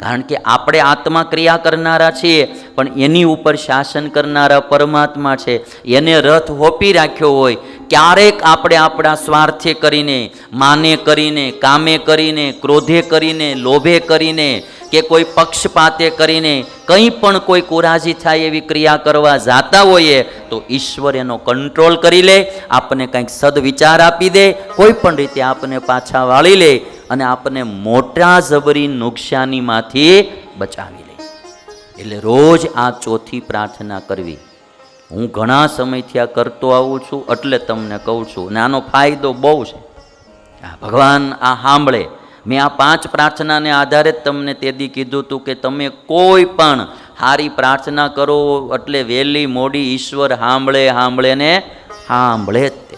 કારણ કે આપણે આત્મા ક્રિયા કરનારા છીએ, પણ એની ઉપર શાસન કરનારા પરમાત્મા છે. એને રથ હોપી રાખ્યો હોય, ક્યારેક આપણે આપણા સ્વાર્થે કરીને, માને કરીને, કામે કરીને, ક્રોધે કરીને, લોભે કરીને કે કોઈ પક્ષપાતે કરીને કંઈ પણ કોઈ કુરાજી થાય એવી ક્રિયા કરવા જાતા હોઈએ, તો ઈશ્વર એનો કંટ્રોલ કરી લે આપણને કંઈક સદવિચાર આપી દે, કોઈ પણ રીતે આપને પાછા વાળી લે અને આપણને મોટા જબરી નુકસાનીમાંથી બચાવી લે. એટલે રોજ આ ચોથી પ્રાર્થના કરવી. હું ઘણા સમયથી આ કરતો આવું છું, એટલે તમને કહું છું અને આનો ફાયદો બહુ છે. ભગવાન આ સાંભળે. મેં આ પાંચ પ્રાર્થનાને આધારે જ તમને તેદી કીધું હતું કે તમે કોઈ પણ સારી પ્રાર્થના કરો, એટલે વહેલી મોડી ઈશ્વર સાંભળે સાંભળે ને સાંભળે જ તે.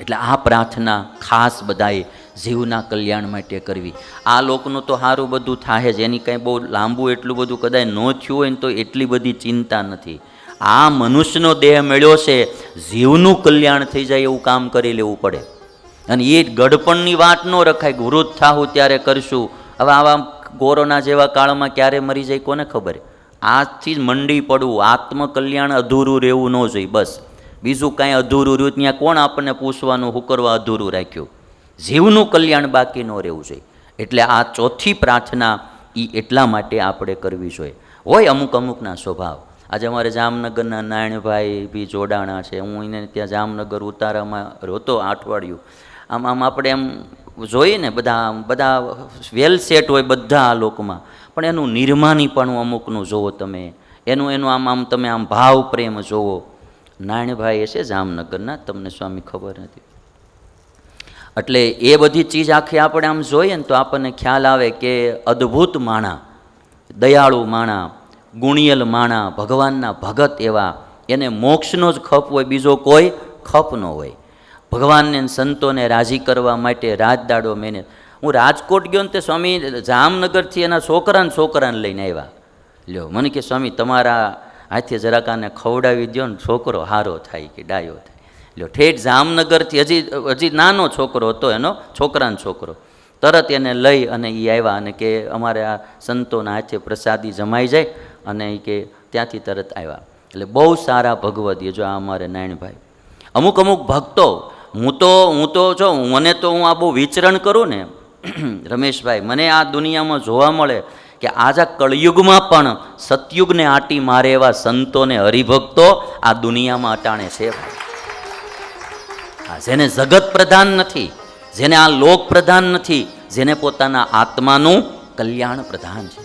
એટલે આ પ્રાર્થના ખાસ બધાએ જીવના કલ્યાણ માટે કરવી. આ લોકનું તો સારું બધું થાય જ. એની કાંઈ બહુ લાંબુ એટલું બધું કદાચ ન થયું હોય ને તો એટલી બધી ચિંતા નથી. આ મનુષ્યનો દેહ મળ્યો છે, જીવનું કલ્યાણ થઈ જાય એવું કામ કરી લેવું પડે. અને એ ગડપણની વાત ન રખાય વૃદ્ધ થાવું ત્યારે કરશું. હવે આવા કોરોના જેવા કાળમાં ક્યારે મરી જાય કોને ખબર? આજથી જ મંડી પડવું. આત્મકલ્યાણ અધૂરું રહેવું ન જોઈએ, બસ. બીજું કાંઈ અધૂરું રહ્યું. ત્યાં કોણ આપણને પૂછવાનું? હું કરવા અધૂરું રાખ્યું. જીવનું કલ્યાણ બાકી ન રહેવું જોઈએ. એટલે આ ચોથી પ્રાર્થના એ એટલા માટે આપણે કરવી જોઈએ. હોય અમુક અમુકના સ્વભાવ. આજે અમારે જામનગરના નારાયણભાઈ બી જોડાણા છે. હું એને ત્યાં જામનગર ઉતારામાં રહેતો અઠવાડિયું આમ આમ આપણે એમ જોઈએ ને બધા બધા વેલ સેટ હોય બધા આ લોકમાં. પણ એનું નિર્માનીપણું અમુકનું જુઓ તમે. એનું એનું આમ આમ તમે આમ ભાવ પ્રેમ જુઓ નારાયણભાઈ હશે જામનગરના? તમને સ્વામી ખબર નથી. એટલે એ બધી ચીજ આખી આપણે આમ જોઈએ ને તો આપણને ખ્યાલ આવે કે અદ્ભુત માણા, દયાળુ માણા, ગુણિયલ માણા, ભગવાનના ભગત એવા. એને મોક્ષનો જ ખપ હોય, બીજો કોઈ ખપ ન હોય. ભગવાનને સંતોને રાજી કરવા માટે રાત દાડો મહેનત. હું રાજકોટ ગયો ને તે સ્વામી જામનગરથી એના છોકરાને છોકરાને લઈને આવ્યા. લ્યો, મને કે સ્વામી, તમારા હાથે જરાક આને ખવડાવી દો ને, છોકરો હારો થાય કે ડાયો થાય. લ્યો. ઠેઠ જામનગરથી હજી હજી નાનો છોકરો હતો એનો, છોકરાનો છોકરો. તરત એને લઈ અને એ આવ્યા અને કે અમારે આ સંતોના હાથે પ્રસાદી જમાઈ જાય અને એ કે ત્યાંથી તરત આવ્યા. એટલે બહુ સારા ભગવદીય જો આ અમારે નાયણભાઈ. અમુક અમુક ભક્તો, હું તો હું તો જો, મને તો હું આ બહુ વિચરણ કરું ને, રમેશભાઈ, મને આ દુનિયામાં જોવા મળે કે આજા કળયુગમાં પણ સતયુગને આટી મારે એવા સંતોને હરિભક્તો આ દુનિયામાં અટાણે છે. ભાઈ જેને જગત પ્રધાન નથી, જેને આ લોક પ્રધાન નથી, જેને પોતાના આત્માનું કલ્યાણ પ્રધાન છે.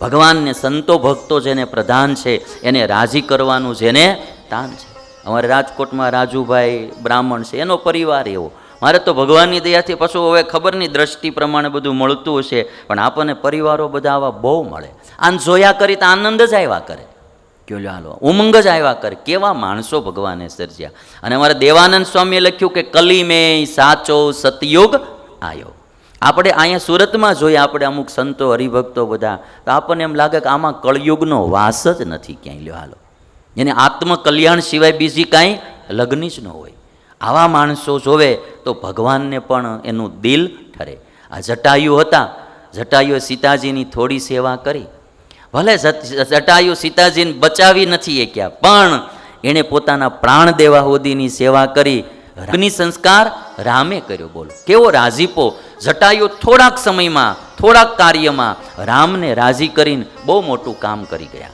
ભગવાનને સંતો ભક્તો જેને પ્રધાન છે, એને રાજી કરવાનું જેને તાન છે. અમારે રાજકોટમાં રાજુભાઈ બ્રાહ્મણ છે, એનો પરિવાર એવો. મારે તો ભગવાનની દયાથી પાછું હવે ખબરની દ્રષ્ટિ પ્રમાણે બધું મળતું હશે, પણ આપણને પરિવારો બધા આવા બહુ મળે. આમ જોયા કરી તો આનંદ જ આવ્યા કરે. કયો હાલો. ઉમંગ જ આવ્યા કર, કેવા માણસો ભગવાને સર્જ્યા. અને અમારા દેવાનંદ સ્વામીએ લખ્યું કે કલીમે સાચો સતયુગ આવ્યો આપણે અહીંયા સુરતમાં જોઈએ, આપણે અમુક સંતો, હરિભક્તો બધા, તો આપણને એમ લાગે કે આમાં કળયુગનો વાસ જ નથી ક્યાંય લ્યો હાલો. એને આત્મકલ્યાણ સિવાય બીજી કાંઈ લગ્ન જ ન હોય. આવા માણસો જોવે તો ભગવાનને પણ એનું દિલ ઠરે. આ જટાયુ હતા. જટાયુએ સીતાજીની થોડી સેવા કરી. ભલે જટ- જટાયુ સીતાજીને બચાવી નથી એ પણ એણે પોતાના પ્રાણ દેવા સુધીની સેવા કરી. અગ્નિ સંસ્કાર રામે કર્યો, બોલો. કેવો રાજીપો. જટાયુ થોડાક સમયમાં, થોડાક કાર્યમાં રામને રાજી કરીને બહુ મોટું કામ કરી ગયા.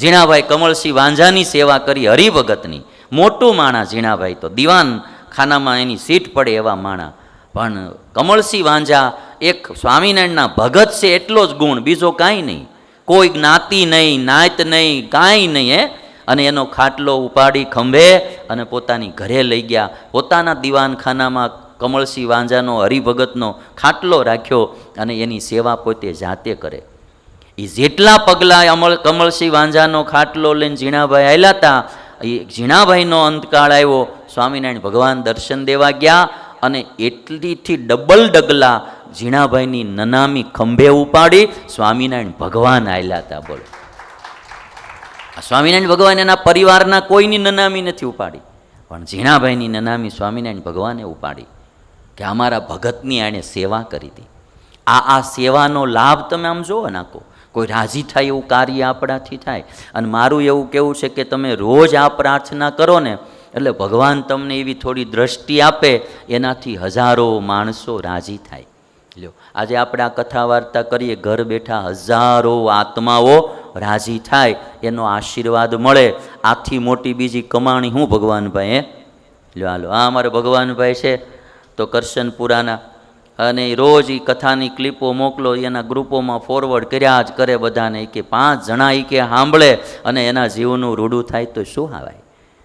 ઝીણાભાઈ કમળસિંહ વાંઝાની સેવા કરી હરિભગતની. મોટું માણા ઝીણાભાઈ તો દિવાન ખાનામાં એની સીટ પડે એવા માણા. પણ કમળસિંહ વાંઝા એક સ્વામિનારાયણના ભગત છે એટલો જ ગુણ, બીજો કાંઈ નહીં. કોઈ જ્ઞાતિ નહીં, નાત નહીં, કાંઈ નહીં, હે? અને એનો ખાટલો ઉપાડી ખંભે અને પોતાની ઘરે લઈ ગયા. પોતાના દિવાનખાનામાં કમળસિંહ વાંઝાનો, હરિભગતનો ખાટલો રાખ્યો અને એની સેવા પોતે જાતે કરે. એ જેટલા પગલાં અમલ કમળસિંહ વાંઝાનો ખાટલો લઈને ઝીણાભાઈ આવેલા હતા એ ઝીણાભાઈનો અંતકાળ આવ્યો. સ્વામિનારાયણ ભગવાન દર્શન દેવા ગયા અને એટલીથી ડબલ ડગલા ઝીણાભાઈની નનામી ખંભે ઉપાડી સ્વામિનારાયણ ભગવાન આવેલા હતા બોલો. સ્વામિનારાયણ ભગવાન એના પરિવારના કોઈની નનામી નથી ઉપાડી, પણ ઝીણાભાઈની નનામી સ્વામિનારાયણ ભગવાને ઉપાડી કે અમારા ભગતની એણે સેવા કરી હતી આ આ સેવાનો લાભ તમે આમ જુઓ નાખો. કોઈ રાજી થાય એવું કાર્ય આપણાથી થાય અને મારું એવું કેવું છે કે તમે રોજ આ પ્રાર્થના કરો ને, એટલે ભગવાન તમને એવી થોડી દ્રષ્ટિ આપે, એનાથી હજારો માણસો રાજી થાય. લ્યો. આજે આપણે આ કથા વાર્તા કરીએ, ઘર બેઠા હજારો આત્માઓ રાજી થાય, એનો આશીર્વાદ મળે. આથી મોટી બીજી કમાણી હું ભગવાનભાઈ હે લ્યો હાલો આ અમારે ભગવાનભાઈ છે, તો કરશનપુરાના. અને રોજ એ કથાની ક્લિપો મોકલો, એના ગ્રુપોમાં ફોરવર્ડ કર્યા જ કરે બધાને. કે પાંચ જણા એ કે સાંભળે અને એના જીવનું રૂડું થાય તો શું આવાય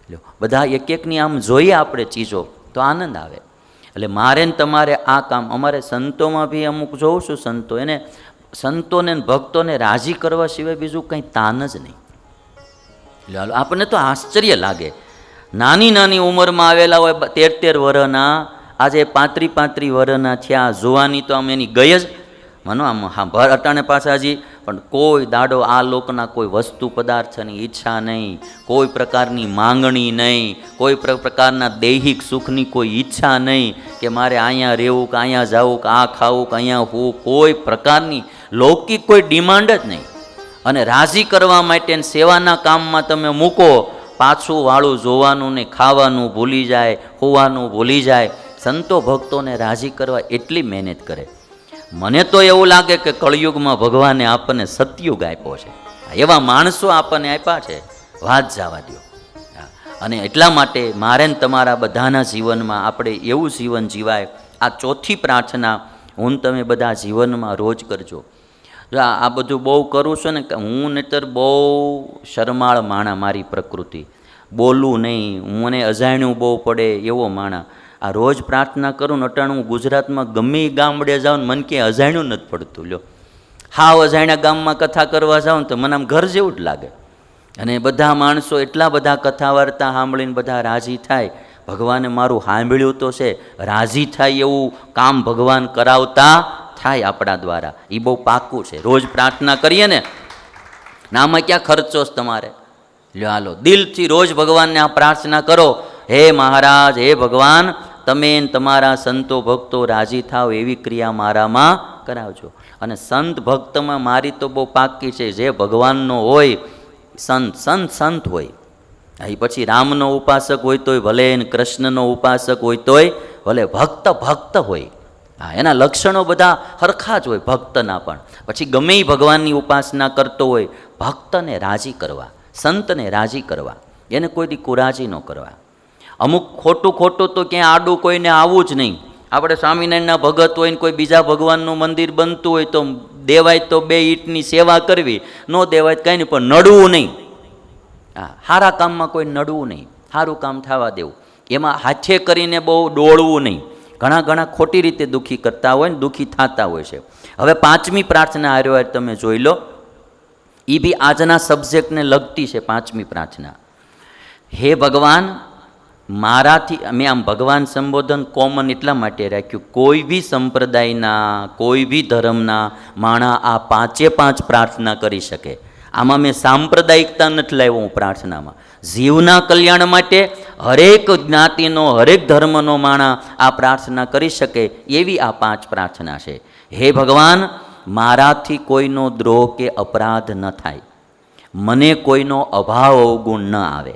લ્યો, બધા એક એકની આમ જોઈએ આપણે ચીજો, તો આનંદ આવે. એટલે મારે ને તમારે આ કામ, અમારે સંતોમાં બી અમુક જોઉં છું સંતો, એને સંતોને ભક્તોને રાજી કરવા સિવાય બીજું કંઈ તાન જ નહીં. એટલે આપણને તો આશ્ચર્ય લાગે. નાની નાની ઉંમરમાં આવેલા હોય તેર તેર વર્ષના આજે પાંત્રી પાંત્રી વર્ષના થયા, જોવાની તો આમ એની ગઈ જ. મનો આમ હા, ભર અટાણે પાછા હજી પણ કોઈ દાડો આ લોકના કોઈ વસ્તુ પદાર્થની ઈચ્છા નહીં, કોઈ પ્રકારની માંગણી નહીં, કોઈ પ્ર- પ્રકારના દૈહિક સુખની કોઈ ઈચ્છા નહીં કે મારે અહીંયા રહેવું, કે અહીંયા જવું, કે આ ખાવું, કે અહીંયા હોવું, કોઈ પ્રકારની લૌકિક કોઈ ડિમાન્ડ જ નહીં. અને રાજી કરવા માટે સેવાના કામમાં તમે મૂકો, પાછું વાળું જોવાનું ને ખાવાનું ભૂલી જાય, હોવાનું ભૂલી જાય. સંતો ભક્તોને રાજી કરવા એટલી મહેનત કરે. મને તો એવું લાગે કે કળિયુગમાં ભગવાને આપણને સતયુગ આપ્યો છે. એવા માણસો આપણને આપ્યા છે. વાત જવા દો. અને એટલા માટે મારે તમારા બધાના જીવનમાં આપણે એવું જીવન જીવાય. આ ચોથી પ્રાર્થના હું તમે બધા જીવનમાં રોજ કરજો. આ બધું બહુ કરું છું ને કે હું નહીતર બહુ શરમાળ માણા મારી પ્રકૃતિ. બોલવું નહીં. મને અજાણ્યું બહુ પડે એવો માણા. આ રોજ પ્રાર્થના કરું ને અટાણું ગુજરાતમાં ગમે ગામડે જાઉં ને કે અજાણ્યું નથી પડતું, લ્યો. હાવ અજાણ્યા ગામમાં કથા કરવા જાઉં ને તો મને આમ ઘર જેવું જ લાગે. અને બધા માણસો એટલા બધા કથા વાર્તા સાંભળીને બધા રાજી થાય. ભગવાને મારું સાંભળ્યું તો છે, રાજી થાય એવું કામ ભગવાન કરાવતા થાય આપણા દ્વારા. એ બહુ પાક્કું છે. રોજ પ્રાર્થના કરીએ ને, નામાં ક્યાં ખર્ચો તમારે? લ્યો હાલો, દિલથી રોજ ભગવાનને આ પ્રાર્થના કરો. હે મહારાજ, હે ભગવાન તમે તમારા સંતો ભક્તો રાજી થાવ એવી ક્રિયા મારામાં કરાવજો. અને સંત ભક્તમાં મારી તો બહુ પાકી છે, જે ભગવાનનો હોય, સંત સંત સંત હોય. ઈ પછી રામનો ઉપાસક હોય તોય ભલે એને કૃષ્ણનો ઉપાસક હોય તોય ભલે ભક્ત ભક્ત હોય. હા, એના લક્ષણો બધા હરખા જ હોય ભક્તના પણ. પછી ગમે ભગવાનની ઉપાસના કરતો હોય, ભક્તને રાજી કરવા, સંતને રાજી કરવા. એને કોઈ દી કુરાજી ન કરવા. અમુક ખોટું ખોટું તો ક્યાંય આડું કોઈને આવવું જ નહીં. આપણે સ્વામિનારાયણના ભગત હોય ને કોઈ બીજા ભગવાનનું મંદિર બનતું હોય તો દેવાય તો બે ઈંટની સેવા કરવી. ન દેવાય કંઈ નહીં, પણ નડવું નહીં. હા સારા કામમાં કોઈ નડવું નહીં. સારું કામ થવા દેવું. એમાં હાથે કરીને બહુ ડોળવું નહીં. ઘણા ઘણા ખોટી રીતે દુઃખી કરતા હોય ને, દુઃખી થતા હોય છે. હવે પાંચમી પ્રાર્થના આર્યો તમે જોઈ લો. એ બી આજના સબ્જેક્ટને લગતી છે પાંચમી પ્રાર્થના. હે ભગવાન મારાથી મેં આમ ભગવાન સંબોધન કોમન એટલા માટે રાખ્યું. કોઈ બી સંપ્રદાયના, કોઈ બી ધર્મના માણા આ પાંચે પાંચ પ્રાર્થના કરી શકે. આમાં મેં સાંપ્રદાયિકતા નથી લાવ્યો હું પ્રાર્થનામાં. જીવના કલ્યાણ માટે હરેક જ્ઞાતિનો, હરેક ધર્મનો માણા આ પ્રાર્થના કરી શકે એવી આ પાંચ પ્રાર્થના છે. હે ભગવાન, મારાથી કોઈનો દ્રોહ કે અપરાધ ન થાય. મને કોઈનો અભાવ અવગુણ ન આવે.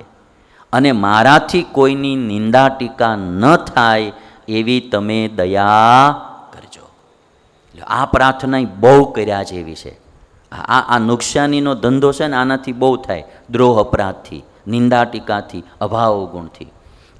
અને મારાથી કોઈની નિંદા ટીકા ન થાય એવી તમે દયા કરજો. એટલે આ પ્રાર્થના બહુ કર્યા છે આ, આ- આ નુકસાનીનો ધંધો છે ને આનાથી બહુ થાય, દ્રોહ અપરાધથી, નિંદા ટીકાથી, અભાવ ગુણથી.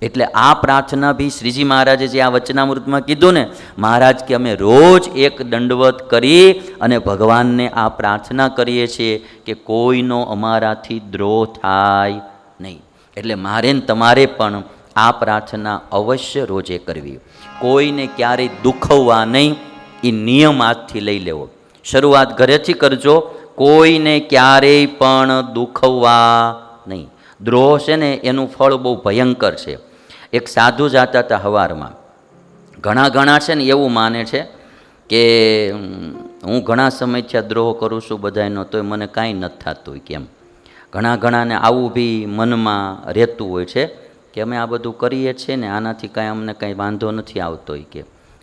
એટલે આ પ્રાર્થના બી શ્રીજી મહારાજે જે આ વચનામૃતમાં કીધું ને, મહારાજ કે અમે રોજ એક દંડવત કરી અને ભગવાનને આ પ્રાર્થના કરીએ છીએ કે કોઈનો અમારાથી દ્રોહ થાય નહીં. એટલે મારે ને તમારે પણ આ પ્રાર્થના અવશ્ય રોજે કરવી. કોઈને ક્યારેય દુખવવા નહીં એ નિયમ આજથી લઈ લેવો. શરૂઆત ઘરેથી કરજો, કોઈને ક્યારેય પણ દુખવવા નહીં. દ્રોહ છે ને, એનું ફળ બહુ ભયંકર છે. એક સાધુ જાતા હતા હવારમાં. ઘણા ઘણા છે ને, એવું માને છે કે હું ઘણા સમયથી આ દ્રોહ કરું છું બધાયનો, તોય મને કાંઈ નથી થતું, કેમ? ઘણા ઘણાને આવું બી મનમાં રહેતું હોય છે કે અમે આ બધું કરીએ છીએ ને આનાથી કાંઈ અમને કાંઈ વાંધો નથી આવતો હોય કે.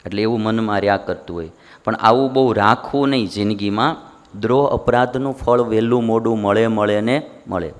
એટલે એવું મનમાં રહ્યા કરતું હોય. પણ આવું બહુ રાખવું નહીં જિંદગીમાં. દ્રોહ અપરાધનું ફળ વહેલું મોડું મળે મળે ને મળે.